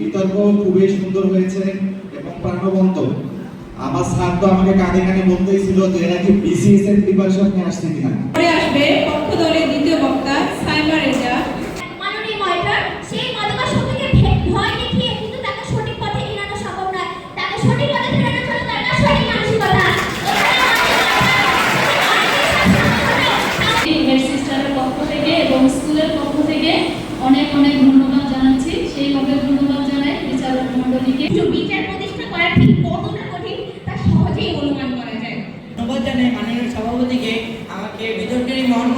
বিতর্ক খুবই সুন্দর হয়েছে এবং প্রাণবন্ত। আমার স্যার তো আমাকে কানে কানে বলতেই ছিল যে নাকি বিসিএস এর প্রিপারেশন নিয়ে আসছে কিনা। পরে আসবে পক্ষ দলের দ্বিতীয় বক্তা সাইমা রেজা মাননীয় ময়টার সেই মাদকাসক্তকে ভে- ভয় দেখিয়ে কিন্তু তাকে সঠিক পথে এড়ানো সম্ভব নয়। তাকে সঠিক পথে ফেরানোর জন্য দরকার সঠিক মানসিকতা। হেড সিস্টারের পক্ষ থেকে এবং স্কুলের পক্ষ থেকে অনেক অনেক ধন্যবাদ জানাচ্ছি। সেইভাবে ধন্যবাদ জানাই বিচারক মণ্ডলীকে। বিচার প্রতিষ্ঠা করা ঠিক কতটা কঠিন তা সহজেই অনুমান করা যায়। ধন্যবাদ জানাই মাননীয় সভাপতিকে। আমাকে বিতর্কের মহান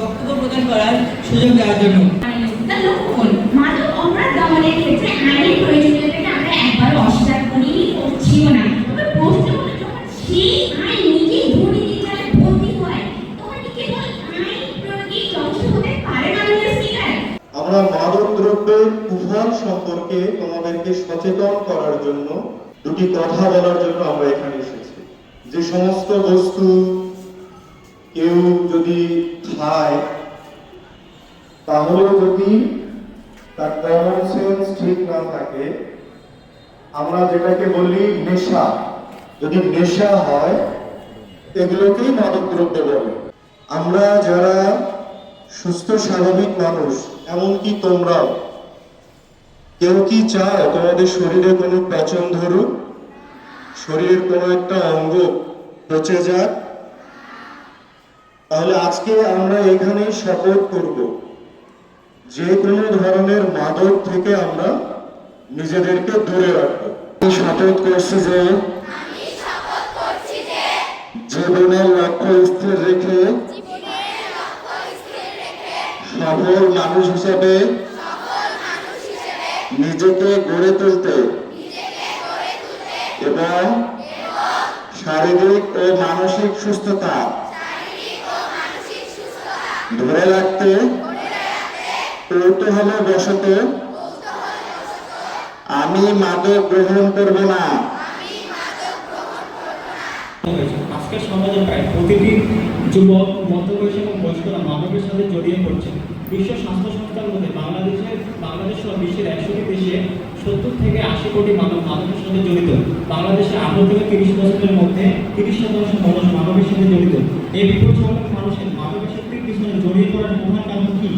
বক্তব্য প্রদান করার সুযোগ দেওয়ার জন্য। মাদক অপরাধ দমনের ক্ষেত্রে আইনের প্রয়োজনীয়তাকে আমরা একবারও অস্বীকার করি করছিও না। প্রশ্ন সেই আইন নিজেই দুর্নীতির জালে ভর্তি হয় তখন কি কেবল আইন প্রয়োগই যথেষ্ট হতে পারে মাননীয় আমরা মাদক দ্রব্যের কুফল সম্পর্কে তোমাদেরকে সচেতন করার জন্য দুটি কথা বলার জন্য আমরা এখানে এসেছি। যে সমস্ত বস্তু কেউ যদি খায় তাহলে যদি তার কমন সেন্স ঠিক না থাকে, আমরা যেটাকে বলি নেশা। যদি নেশা হয়, এগুলোকেই মাদক দ্রব্য বলে। আমরা যারা সুস্থ, স্বাভাবিক মানুষ, এমনকি তোমরাও, কেউ কি চাও তোমাদের শরীরে কোনো পচন ধরুক? শরীরের কোনো একটা অঙ্গ পচে যাক তাহলে আজকে আমরা এখানে শপথ করব। যে কোনো ধরনের মাদক থেকে আমরা নিজেদেরকে দূরে রাখব। শপথ করছি যে জীবনের লক্ষ্য স্থির রেখে সফল মানুষ হিসেবে নিজেকে গড়ে তুলতে এবং শারীরিক ও মানসিক সুস্থতা ধরে রাখতে কৌতূহল বশত আমি মাদক গ্রহণ করব না। আজকের সমাজে প্রায় প্রতিটি যুবক, মধ্যবয়সী এবং বয়স্করা মাদকের সাথে জড়িয়ে পড়ছে। বিশ্ব স্বাস্থ্য সংস্থার মধ্যে বাংলাদেশের, বাংলাদেশ সহ বিশ্বের একশোটি দেশে সত্তর থেকে আশি কোটি মানব মাদকের সাথে জড়িত। বাংলাদেশে আঠারো থেকে তিরিশ বছরের মধ্যে তিরিশ শতাংশ মানুষ মাদকের সাথে জড়িত। এই বিপুল সংখ্যক মানুষের মাদকের শক্তির পিছনে জড়িয়ে পড়ার প্রধান কারণ কি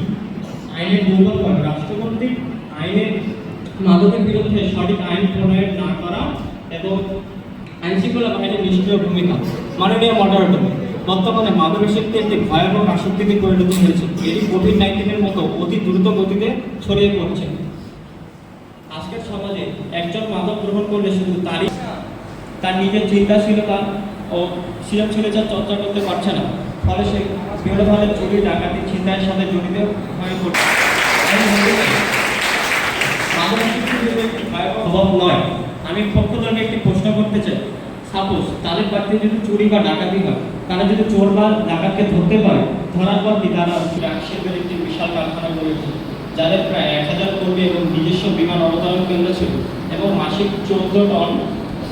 আইনের দুর্বল করা রাষ্ট্র কর্তৃক আইনের মাদকের বিরুদ্ধে সঠিক আইন প্রণয়ন না করা এবং আইন শৃঙ্খলা বাহিনীর নিষ্ক্রিয় ভূমিকা। মাননীয় মডারেটর বর্তমানে মাদকাসক্তি একটি ভয়াবহ আসক্তিতে পরিণত হয়েছে। এটি কোভিড নাইন্টিনের মতো অতি দ্রুত গতিতে ছড়িয়ে পড়ছে। আজকের সমাজে একজন মাদক গ্রহণ করলে শুধু তারই তার নিজের চিন্তাশীলতা ও সৃজনশীলতা চর্চা করতে পারছে না। ফলে সে বিভিন্নভাবে চুরি ডাকাতি চিন্তার সাথে জড়িত হয়ে পড়ছে নয়। আমি পক্ষ থেকে একটি প্রশ্ন করতে চাই। সাপোজ তাদের বাড়িতে যদি চুরি বা ডাকাতি হয়, তারা যদি চোর বা ডাকাতকে ধরতে পারে, ধরার পর তারা শিল্পের একটি বিশাল কারখানা গড়ে যাদের প্রায় এক হাজার কর্মী এবং নিজস্ব বিমান অবতরণ কেন্দ্র ছিল এবং মাসিক চোদ্দ টন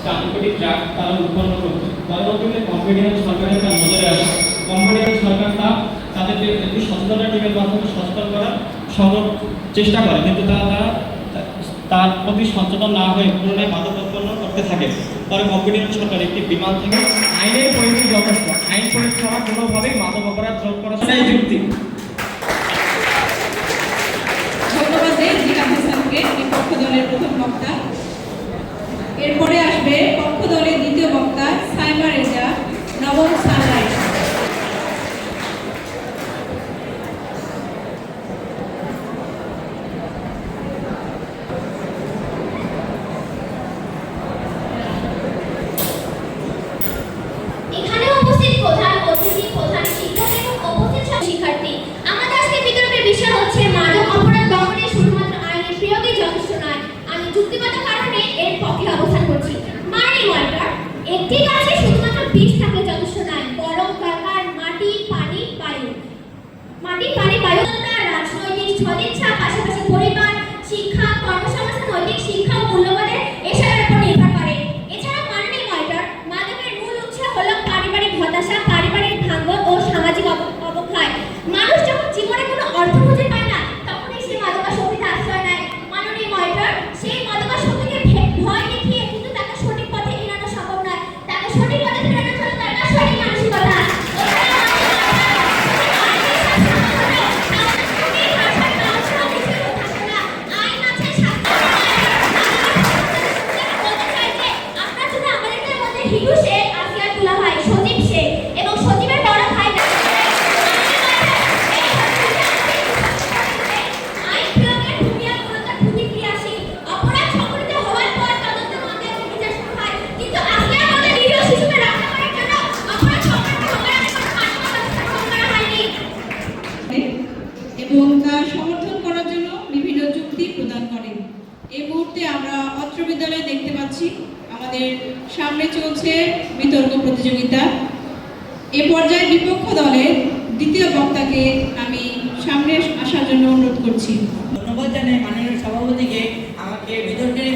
কানকটি ট্রাক তারা উৎপন্ন করত? পরবর্তীতে কম্পিটিশন সরকারের নজরে আসে কম্পিটিশন সরকার তা তাদেরকে একটি সচেতনতা টিমের মাধ্যমে সচেতন করার সর্ব চেষ্টা করে। কিন্তু তারা তারা প্রতি সচেতন না হয়ে পুনরায় মাদক উৎপন্ন করতে থাকে। পরে কম্পিটিশন সরকার একটি বিমান থেকে আইনের পরিধি যথেষ্ট। আইন প্রয়োগ ছাড়া কোনোভাবেই মাদক অপরাধ রোধ করা সেটাই যুক্তি। ধন্যবাদ দেই এই পক্ষ দলের প্রথম বক্তা। এরপরে আসবে পক্ষ দলের দ্বিতীয় বক্তা সাইমা রেজা নবম সানলাইট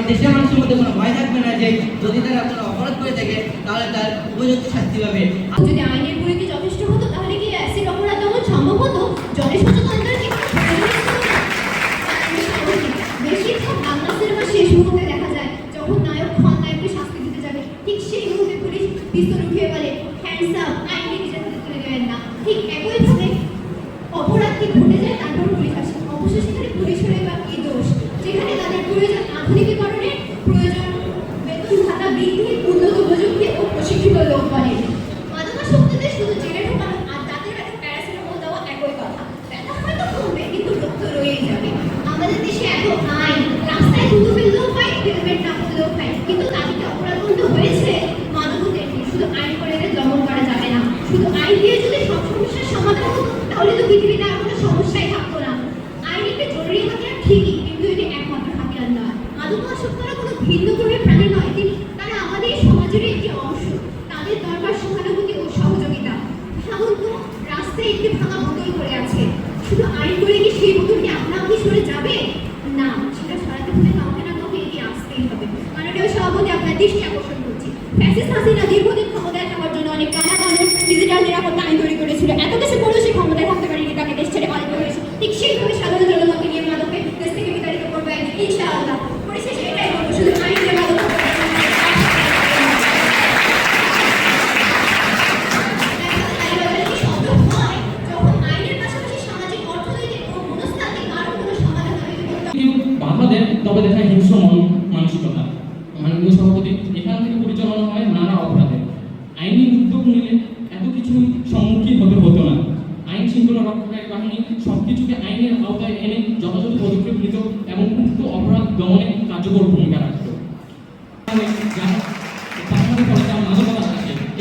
কারণ দেশের মানুষের মধ্যে কোনো ভয় থাকবে না যে যদি তারা কোনো অপরাধ করে থাকে, তাহলে তার উপযুক্ত শাস্তি পাবে। যদি আইনের যথেষ্ট হতো, তাহলে কি অ্যাসিড অপরাধ সম্ভব হতো? দেখা যায়, যখন নায়ক শাস্তি দিতে যাবে, ঠিক একই ভাবে পুলিশ না। ঠিক অপরাধ কি ঘটে যায়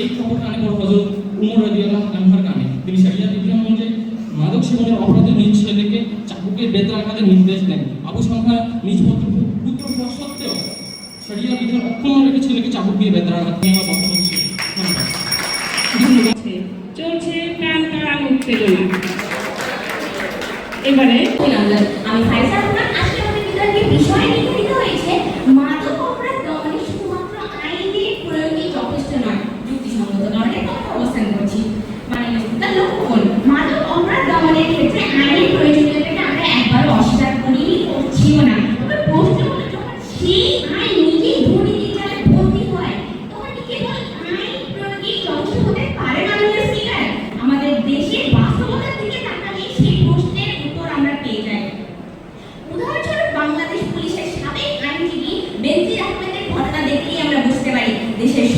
এই খবর কানে পর হজরত উমর রাদিয়াল্লাহু আনহার কানে। তিনি শরিয়া বিধান অনুযায়ী মাদক সেবনের অপরাধে নিজ ছেলেকে চাকুকে বেতার রাখাতে নির্দেশ দেন। আবু সংখ্যা নিজ পুত্র পুত্র সত্ত্বেও শরিয়া বিধান অক্ষম রেখে ছেলেকে চাকুক দিয়ে বেঁধে রাখা আমার বক্তব্য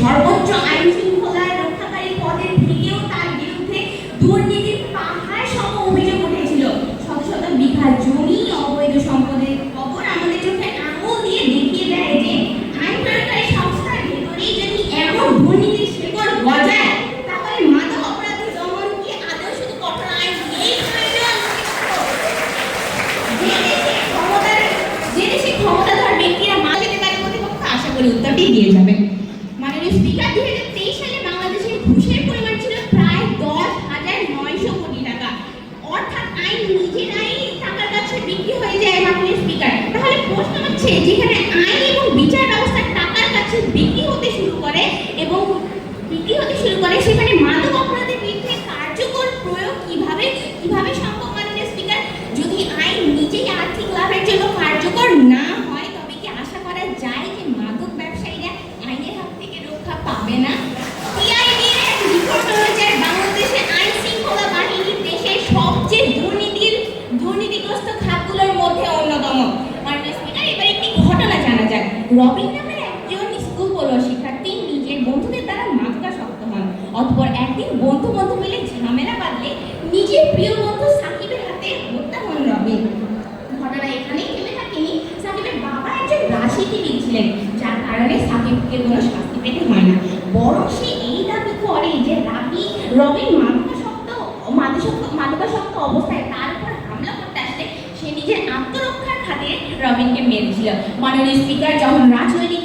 সর্বোচ্চ আইন হলেও কীভাবে কীভাবে সম্ভব মাননীয় স্পিকার যদি আইন নিজেই আর্থিক লাভের জন্য কার্যকর না হয়, তবে কি আশা করা যায় যে মাদক ব্যবসায়ীরা আইনের হাত থেকে রক্ষা পাবে না? সবচেয়ে দুর্নীতির, দুর্নীতিগ্রস্ত খাতগুলোর মধ্যে অন্যতম। মাননীয় একটি ঘটনা জানা যায় রবিন একজন স্কুল পড়ুয়া শিক্ষার্থী নিজের বন্ধুদের দ্বারা মাদকাসক্ত হন। অতপর একদিন বন্ধু বন্ধু পারলে নিজের প্রিয় বন্ধু সাকিবের হাতে হত্যাকাণ্ড হবে ঘটনা এখানেই থেমে থাকেনি। সাকিবের বাবা একজন রাজনীতিবিদ ছিলেন, যার কারণে সাকিবকে কোনো শাস্তি পেতে হয় না। বরং সে এই দাবি করে যে রাবি রবির মাদকাসক্ত মাদকাসক্ত মাদকাসক্ত অবস্থায় তার উপর হামলা করতে আসলে সে নিজের আত্মরক্ষার খাতে রবিনকে মেরেছিল। মাননীয় স্পিকার, যখন রাজনৈতিক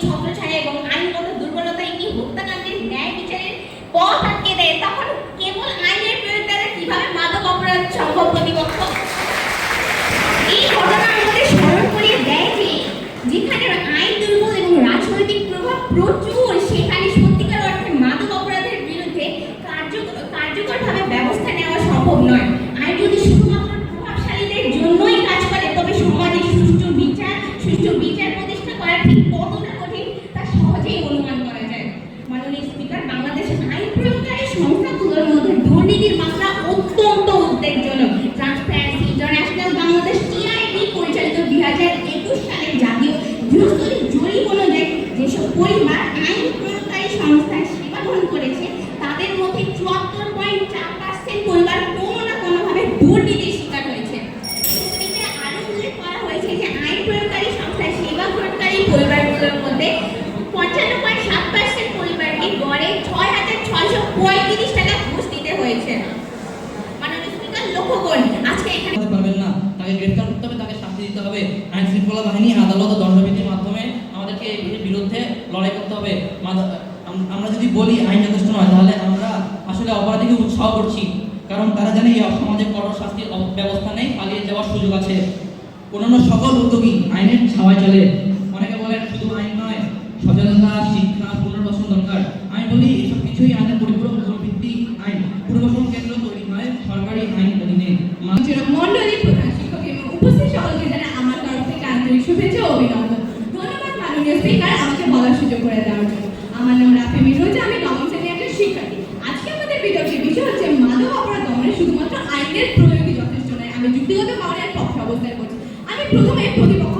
যদি বলি আইন যথেষ্ট নয় তাহলে আমরা আসলে অপরাধীকে উৎসাহ করছি, কারণ তারা জানে এই সমাজে কঠোর শাস্তির ব্যবস্থা নেই, পালিয়ে যাওয়ার সুযোগ আছে। অন্যান্য সকল উদ্যোগী আইনের ছাওয়ায় চলে। tudo bem, tudo.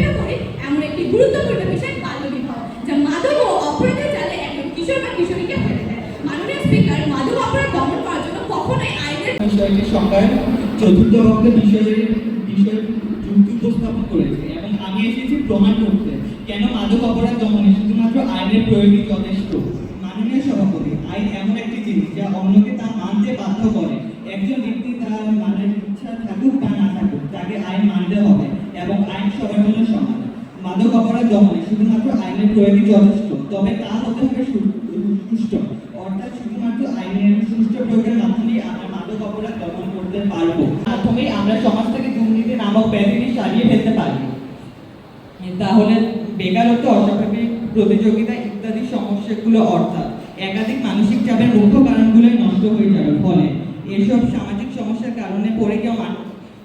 কেন্দ্র করে এমন একটি গুরুত্বপূর্ণ বিষয় বাল্য বিবাহ যা মাদক ও অপরাধের জালে একজন কিশোর বা কিশোরীকে ফেলে দেয়। মাননীয় স্পিকার মাদক অপরাধ দমন করার জন্য কখনোই আইনের বিষয়টি সংজ্ঞায় চতুর্থ ভক্তের বিষয়ে বিষয় যুক্তি উপস্থাপন করেছে এবং আমি এসেছি প্রমাণ করতে। কেন মাদক অপরাধ দমনে শুধুমাত্র আইনের প্রয়োগই যথেষ্ট? মাননীয় সভাপতি, আইন এমন একটি জিনিস যা অন্যকে তা মানতে বাধ্য করে। একজন ব্যক্তি তার মানের ইচ্ছা থাকুক প্রয়োগ হয় শুধুমাত্র আইনের প্রয়োগই যথেষ্ট। তবে তা হতে হবে সুষ্ঠু অর্থাৎ শুধুমাত্র আইনের সুষ্ঠু প্রয়োগের মাধ্যমে আমরা মাদক অপরাধ দমন করতে পারব। মাধ্যমে আমরা সমাজ থেকে দুর্নীতি নামক ব্যাধিটি সারিয়ে ফেলতে পারব তাহলে বেকারত্ব, অস্বাভাবিক প্রতিযোগিতা ইত্যাদি সমস্যাগুলো অর্থাৎ একাধিক মানসিক চাপের মুখ্য কারণগুলোই নষ্ট হয়ে যাবে। ফলে এসব সামাজিক সমস্যার কারণে পড়ে কেউ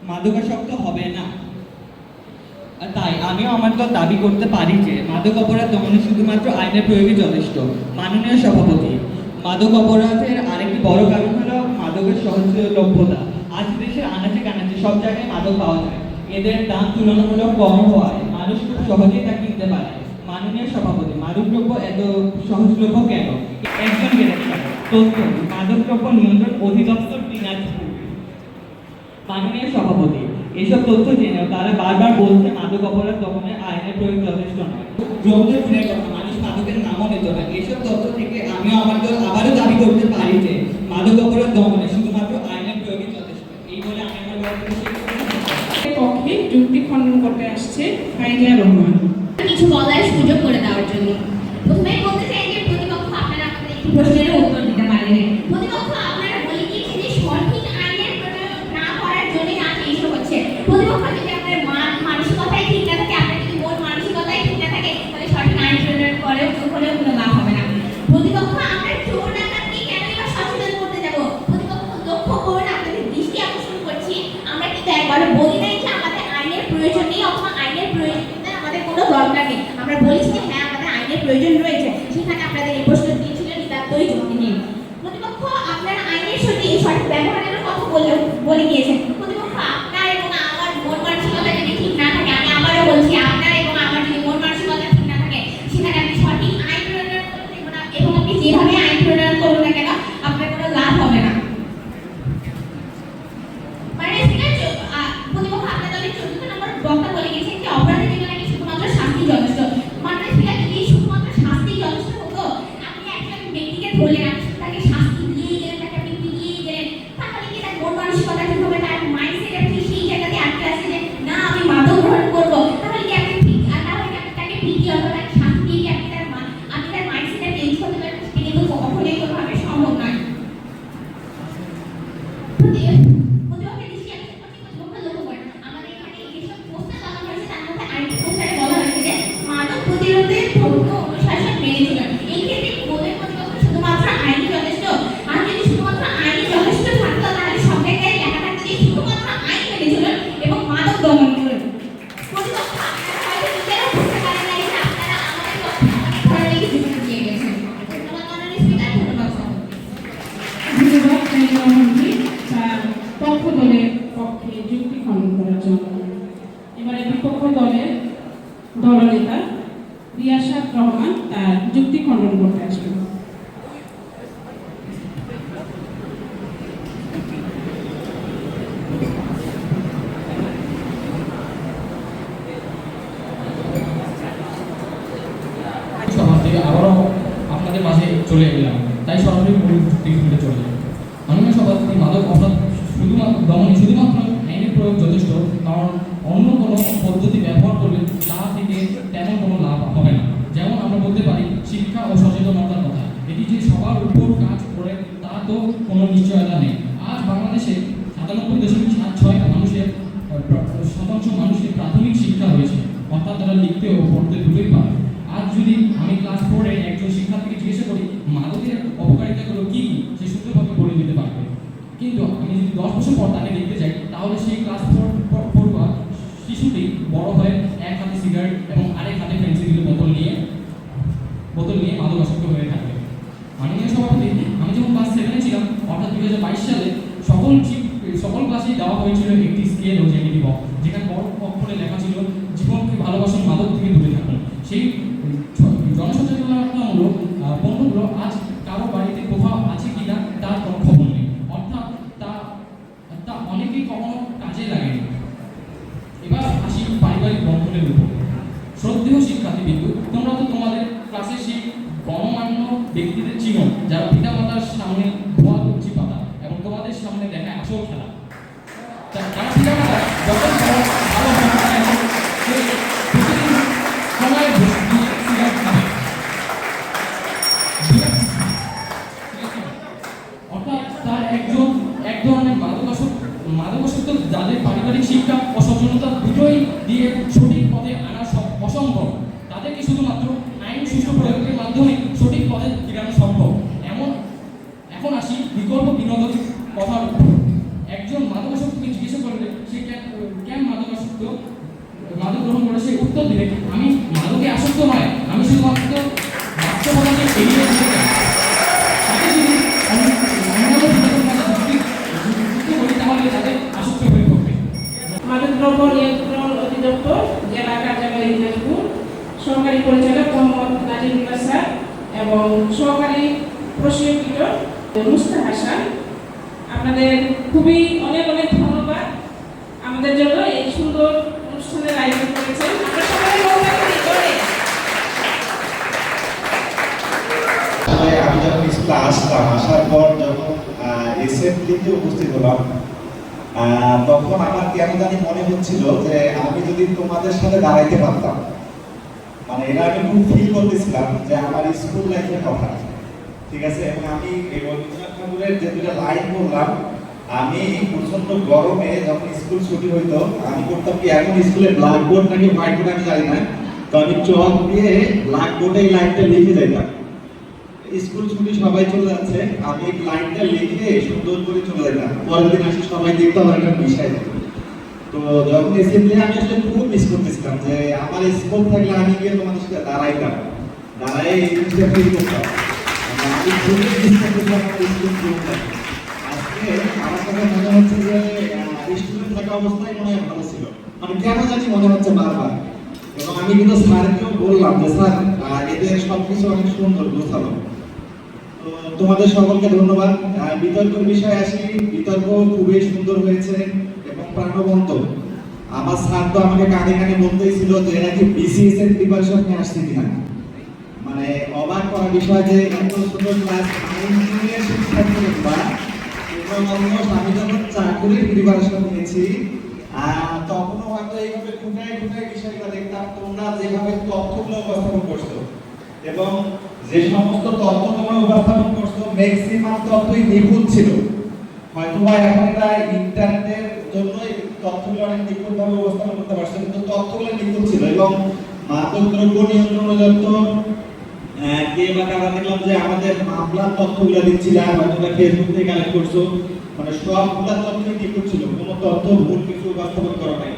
মাদকাসক্ত হবে না। তাই আমিও আমার দল দাবি করতে পারি যে মাদক অপরাধ দমনে শুধুমাত্র আইনের প্রয়োগে যথেষ্ট। মাননীয় সভাপতি, মাদক অপরাধের আরেকটি বড় কারণ হলো মাদকের সহজলভ্যতা। আজ দেশের আনাচে কানাচে সব জায়গায় মাদক পাওয়া যায়। এদের দাম তুলনামূলক কম হওয়ায় মানুষ খুব সহজেই তা কিনতে পারে। মাননীয় সভাপতি, মাদকদ্রব্য এত সহজলভ্য কেন? একজন তথ্য, মাদকদ্রব্য নিয়ন্ত্রণ অধিদপ্তর দিনাজপুর। মাননীয় সভাপতি এসব তথ্য জেনেও তারা বারবার বলছে মাদক অপরাধ দমনে আইনের প্রয়োগ যথেষ্ট নয়। ফিরে কথা মানুষ মাদকের নামও নিত না। এসব তথ্য থেকে আমিও আমার দল আবারও দাবি করতে পারি যে মাদক অপরাধ দমনে শুধুমাত্র আইনের প্রয়োগই যথেষ্ট। এই বলে আমি আমার পক্ষে যুক্তি খণ্ডন করতে আসছে ফাইজিয়া রহমান। কিছু বলার সুযোগ করে দেওয়ার জন্য। প্রথমেই বলতে চাই যে প্রতিপক্ষ আপনারা আমাদের একটি প্রশ্নের আইনের সঠিক সঠিক ব্যবহারের কথা বলে বলে গিয়েছেন যুক্তি খণ্ডন করার জন্য। এবারে বিপক্ষ দলের দলনেতা রিয়াসাত রহমান তার যুক্তি খণ্ডন করতে আসবেন সমাজে আবারও আপনাদের মাঝে চলে এলাম তাই সরাসরি মূল দিকে চলে যাই মাননীয় সভাপতি মাদক অপরাধ শুধুমাত্র দমনে শুধুমাত্র আইনের প্রয়োগ যথেষ্ট কারণ অন্য কোনো পদ্ধতি ব্যবহার করলে তা থেকে তেমন কোনো লাভ হবে না যেমন আমরা বলতে পারি শিক্ষা ও সচেতনতার কথা এটি যে সবার উপর কাজ করে তা তো কোনো নিশ্চয়তা নেই আজ বাংলাদেশে সাতানব্বই দশমিক সাত ছয় মানুষের আহ, প্র- শতাংশ মানুষের প্রাথমিক শিক্ষা হয়েছে অর্থাৎ তারা লিখতে ও পড়তে দুটোই পারে আজ যদি আমি ক্লাস ফোরে একজন শিক্ষার্থীকে জিজ্ঞাসা করি মাদকের অপকারিতাগুলো কি কি? সে সুন্দরভাবে বলে দিতে পারবে। কিন্তু আমি যদি দশ বছর পর তাকে দেখতে চাই তাহলে সেই ক্লাস ফোর পড়ুয়া শিশুটি বড় হয়ে এক হাতে সিগারেট মোহাম্মদ স্যার এবং সহকারী মুস্তা হাসান, আপনাদের খুবই অনেক অনেক ধন্যবাদ। আমাদের জন্য এই সুন্দর অনুষ্ঠানের আয়োজন করেছেন। আমি যখন স্কুলে আসলাম, আসার পর যখন এসএমলিতে উপস্থিত হলাম তখন আমার কেন জানি মনে হচ্ছিল যে আমি যদি তোমাদের সাথে দাঁড়াইতে পারতাম? মানে এটা আমি খুব ফিল করতেছিলাম যে আমার স্কুল লাইফের কথা। ঠিক আছে? এবং আমি রবীন্দ্রনাথ ঠাকুরের যে দুটা লাইন বললাম আমি প্রচণ্ড গরমে যখন স্কুল ছুটি হইতো, আমি করতাম কি এখন স্কুলে ব্ল্যাকবোর্ড নাকি হোয়াইট বোর্ড আমি জানি না। তো আমি চক দিয়ে ব্ল্যাকবোর্ডে এই লাইনটা লিখে যাইতাম। স্কুল ছুটি সবাই চলে যাচ্ছে, আমি লাইনটা লিখে সুন্দর করে চলে যেতাম পরের দিন আসি সবাই দেখতে আমার একটা বিষয়। তো যখন এসেম্বলি আমি আসলে খুব মিস করতেছিলাম যে আমার স্কুল থাকলে আমি গিয়ে তোমাদের সাথে দাঁড়াইতাম। দাঁড়াই এই জিনিসটা ফিল করতাম। মানে আজকে আমার মনে হচ্ছে যে স্টুডেন্ট থাকা অবস্থায় মনে হয় ভালো ছিল। কেন জানি মনে হচ্ছে বারবার। আমি কিন্তু বললাম এদের সবকিছু অনেক সুন্দর তোমাদের সকলকে ধন্যবাদ। আহ, বিতর্কের বিষয়ে আসি। বিতর্ক খুবই সুন্দর হয়েছে। প্রাণবন্ত আমার স্যার তো আমাকে কানে কানে বলতেই ছিল যে নাকি বিসিএস এর প্রিপারেশন নিয়ে আসছে কিনা। মানে অবাক করা বিষয় যে এত সুন্দর ক্লাস নাইনের শিক্ষার্থী বা অলমোস্ট আমি যখন চাকরির প্রিপারেশন নিয়েছি তখনও হয়তো এইভাবে খুঁটায় খুঁটায় বিষয়গুলো দেখতাম, তোমরা যেভাবে তথ্যগুলো উপস্থাপন করছ এবং যে সমস্ত তথ্য তোমরা উপস্থাপন করছ ম্যাক্সিমাম তথ্যই নিখুঁত ছিল। হয়তো বা এখন এটা ইন্টারনেটের জন্য তথ্যগুলো অনেক নিখুঁতভাবে উপস্থাপন করতে পারছে কিন্তু তথ্যগুলো নিখুঁত ছিল এবং মাদক দ্রব্য নিয়ন্ত্রণ অধিদপ্তর কে বা কারা দেখলাম যে আমাদের মামলার তথ্যগুলো দিচ্ছিল হয়তো বা ফেসবুক থেকে কালেক্ট করছ। মানে সবগুলা তথ্য নিখুঁত ছিল। কোনো তথ্য ভুল কিছু উপস্থাপন করা নাই।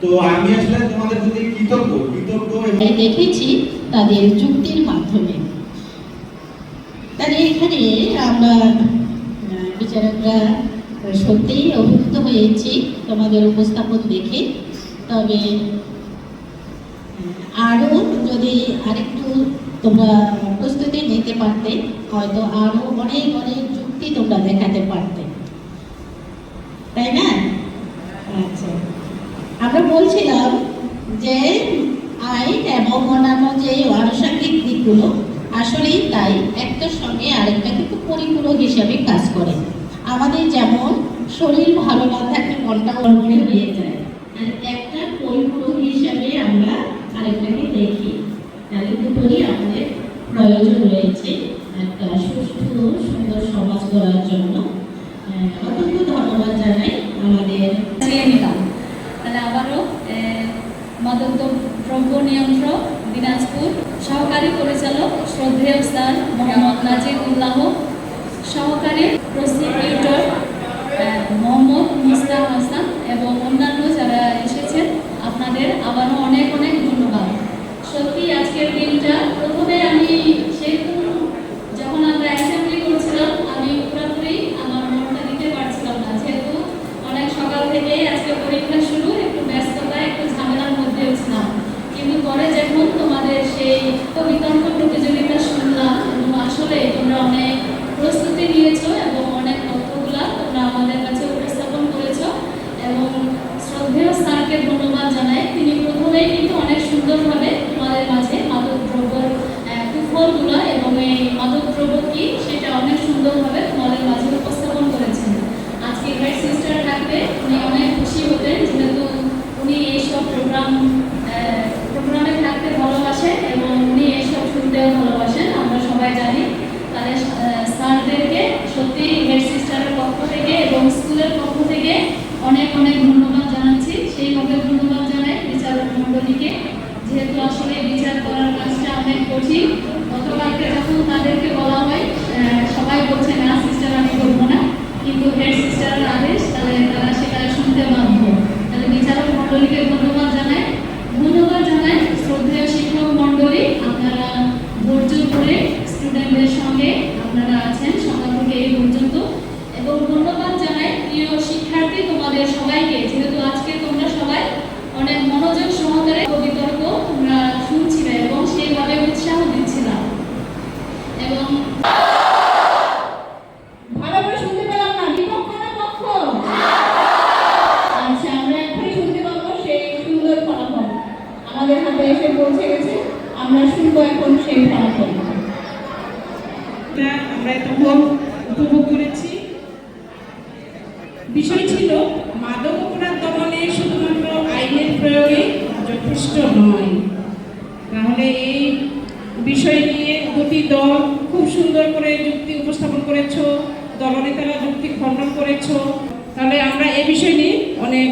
তো আমি আসলে তোমাদের প্রতি কৃতজ্ঞ কৃতজ্ঞ দেখেছি তাদের যুক্তির মাধ্যমে। তাহলে এখানে আমরা বিচারকরা সত্যিই অভিভূত হয়েছি তোমাদের উপস্থাপন দেখে। তবে আরও যদি আরেকটু তোমরা প্রস্তুতি নিতে পারতে, হয়তো আরও অনেক অনেক যুক্তি তোমরা দেখাতে পারতে। তাই না? আচ্ছা। আমরা বলছিলাম যে, আইন এবং অন্যান্য যে আনুষঙ্গিক দিকগুলো আসলেই তাই একটার সঙ্গে আরেকটা কিন্তু পরিপূরক হিসাবে কাজ করে আমাদের যেমন শরীর ভালো না থাকলে মনটা অন্যে হয়ে যায়, আর একটা পরিপূরক হিসাবে আমরা আরেকটাকে দেখি। তাহলে দুটোরই আমাদের প্রয়োজন রয়েছে একটা সুষ্ঠু সুন্দর সমাজ গড়ার জন্য। অত্যন্ত ধন্যবাদ জানাই আমাদের তাহলে আবারও মাদক দ্রব্য নিয়ন্ত্রক দিনাজপুর সহকারী পরিচালক শ্রদ্ধেয় স্যার মোহাম্মদ নাজির উল্লাহ সহকারী স্পষ্ট নয় তাহলে এই বিষয় নিয়ে দুটি দল খুব সুন্দর করে যুক্তি উপস্থাপন করেছ, দলনেতারা যুক্তি খণ্ডন করেছ। তাহলে আমরা এ বিষয় নিয়ে অনেক